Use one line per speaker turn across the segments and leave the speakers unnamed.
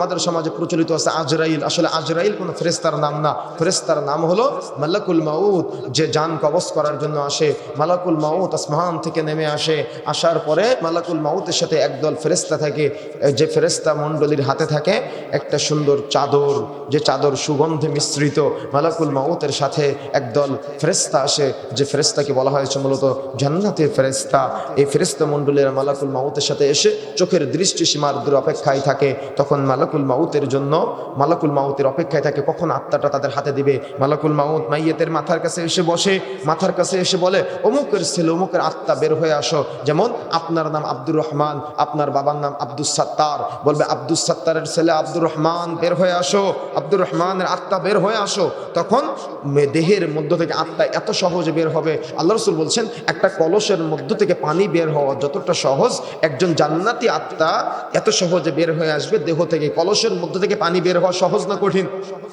আমাদের সমাজে প্রচলিত আছে আজরাইল। আসলে আজরাইল কোনো ফেরেস্তার নাম না। ফেরেস্তার নাম হলো মালাকুল মাউদ যে যান কবজ করার জন্য আসে। মালাকুল মাউদ আসমান থেকে নেমে আসে। আসার পরে মালাকুল মাউতের সাথে একদল ফেরেস্তা থাকে। যে ফেরেস্তা মণ্ডলীর হাতে থাকে একটা সুন্দর চাদর, যে চাদর সুগন্ধে মিশ্রিত। মালাকুল মাউতের সাথে একদল ফেরেস্তা আসে, যে ফেরেস্তাকে বলা হয়েছে মূলত জান্নাতের ফেরেস্তা এই ফেরেস্তা মণ্ডলীরা মালাকুল মাউতের সাথে এসে চোখের দৃষ্টি সীমার দূর অপেক্ষায় থাকে। তখন মালাকুল মাউতের জন্য, মালাকুল মাউতের অপেক্ষায় থাকে কখন আত্মাটা তাদের হাতে দিবে। মালাকুল মাউত মাইয়েতের মাথার কাছে এসে বসে, মাথার কাছে এসে বলে, অমুকের ছেলে, অমুকের আত্মা, বের হয়ে আসো। যেমন আপনার নাম আব্দুর রহমান, আপনার বাবার নাম আব্দুস সাত্তার। বলবে, আব্দুস সাত্তারের ছেলে আব্দুর রহমান, বের হয়ে আসো। আব্দুর রহমানের আত্মা, বের হয়ে আসো। তখন দেহের মধ্য থেকে আত্মা এত সহজে বের হবে। আল্লাহ রসুল বলছেন, একটা কলসের মধ্য থেকে পানি বের হওয়া যতটা সহজ, একজন জান্নাতি আত্মা এত সহজে বের হয়ে আসবে, দেহ থেকে কলসের মধ্য থেকে পানি বের হওয়া সহজ না কঠিন?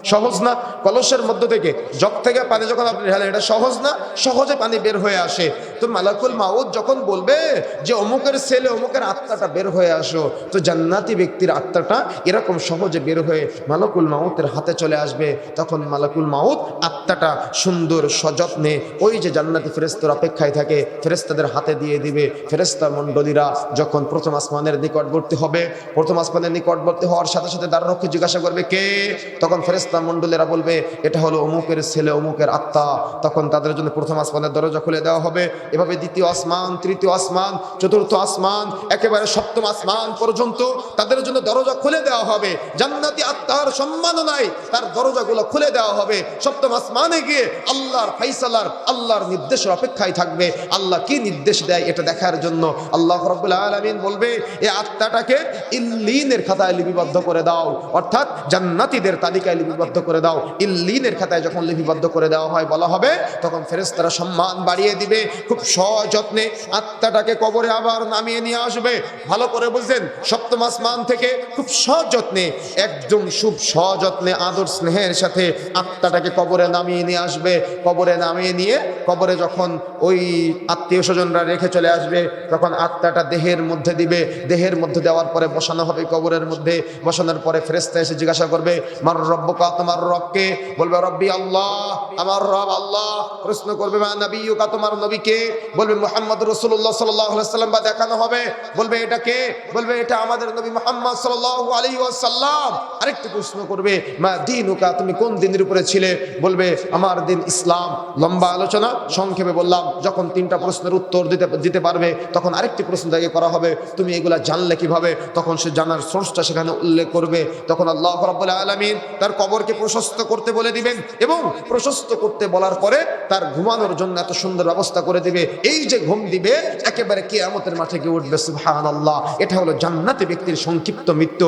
সহজ না? কলসের মধ্য থেকে, জগ থেকে পানি যখন আপনি ঢালেন, এটা সহজ না? সহজে পানি বের হয়ে আসে। তো মালাকুল মাউদ যখন বলবে যে অমুকের ছেলে, অমুকের আত্মাটা বের হয়ে আসো, তো জান্নাতি ব্যক্তির আত্মাটা এরকম সহজে বের হয়ে মালাকুল মাউতের হাতে চলে আসবে। তখন মালাকুল মাউত আত্মাটা সুন্দর, সযত্নে ওই যে জান্নাতি ফেরেস্তার অপেক্ষায় থাকে ফেরেস্তাদের হাতে দিয়ে দিবে। ফেরেস্তা মণ্ডলীরা যখন প্রথম আসমানের নিকটবর্তী হবে, প্রথম আসমানের নিকটবর্তী হওয়ার সাথে সাথে দ্বাররক্ষী জিজ্ঞাসা করবে, কে? তখন ফেরেস্তা মণ্ডলীরা বলবে, এটা হলো অমুকের ছেলে, অমুকের আত্মা। তখন তাদের জন্য প্রথম আসমানের দরজা খুলে দেওয়া হবে। এভাবে দ্বিতীয় আসমান, তৃতীয় আসমান, চতুর্থ আসমান, একেবারে সপ্তম আসমান পর্যন্ত তাদের জন্য দরজা খুলে দেওয়া হবে। জান্নাতি আত্মার সম্মাননায় তার দরজাগুলো খুলে দেওয়া হবে। সপ্তম আসমানে গিয়ে আল্লাহর ফাইসালার আল্লাহর নির্দেশের অপেক্ষায় থাকবে। আল্লাহ কি নির্দেশ দেয় এটা দেখার জন্য? আল্লাহ রব্বুল আলমিন বলবে এই আত্মাটাকে ইল্লিনের খাতায় লিপিবদ্ধ করে দাও। অর্থাৎ জান্নাতীদের তালিকায় লিপিবদ্ধ করে দাও। ইল্লিনের খাতায় যখন লিপিবদ্ধ করে দেওয়া হয়, বলা হবে, তখন ফেরেস্তারা সম্মান বাড়িয়ে দিবে। খুব সযত্নে আত্মাটাকে কবরে আবার নামিয়ে নিয়ে আসবে। ভালো করে বুঝলেন, সপ্তম আসমান থেকে খুব সযত্নে, একদম খুব সযত্নে আদর স্নেহের সাথে আত্মাটাকে কবরে নামিয়ে নিয়ে আসবে। কবরে নামিয়ে নিয়ে, কবরে যখন ওই আত্মীয় স্বজনরা রেখে চলে আসবে, তখন আত্মাটা দেহের মধ্যে দিবে। দেহের মধ্যে দেওয়ার পরে বসানো হবে কবরের মধ্যে। বসানোর পরে ফেরেস্তা এসে জিজ্ঞাসা করবে, মার রব্বকা, তোমার রবকে? বলবে, রব্বি আল্লাহ, আমার রব আল্লাহ। প্রশ্ন করবে, মা নবীকা, তোমার নবীকে? বলবে, মোহাম্মদ রসুল্লাহ সাল্লাম বা দেখানো হবে। বলবে, এটা কে? বলবে, এটা আমাদের নবী মোহাম্মদ সাল্লাম আরেকটি প্রশ্ন করবে, মা দিনুকা, তুমি কোন দিনের উপরে ছিলে? বলবে, আমার দিন ইসলাম। লম্বা আলোচনা, সংক্ষেপে বললাম, যখন তিনটা প্রশ্নের উত্তর দিতে দিতে পারবে, তখন আরেকটি প্রশ্ন তাকে করা হবে, তুমি এগুলা জানলে কীভাবে? তখন সে জানার সোর্সটা সেখানে উল্লেখ করবে। তখন আল্লাহ রাব্বুল আলামিন তার কবরকে প্রশস্ত করতে বলে দিবেন এবং প্রশস্ত করতে বলার পরে তার ঘুমানোর জন্য এত সুন্দর ব্যবস্থা করে দিবে এই যে ঘুম দিবে, একেবারে কেয়ামতের মাঠে গিয়ে উঠবে সুহান আল্লাহ এটা হলো জান্নাতি ব্যক্তির সংক্ষিপ্ত মৃত্যু।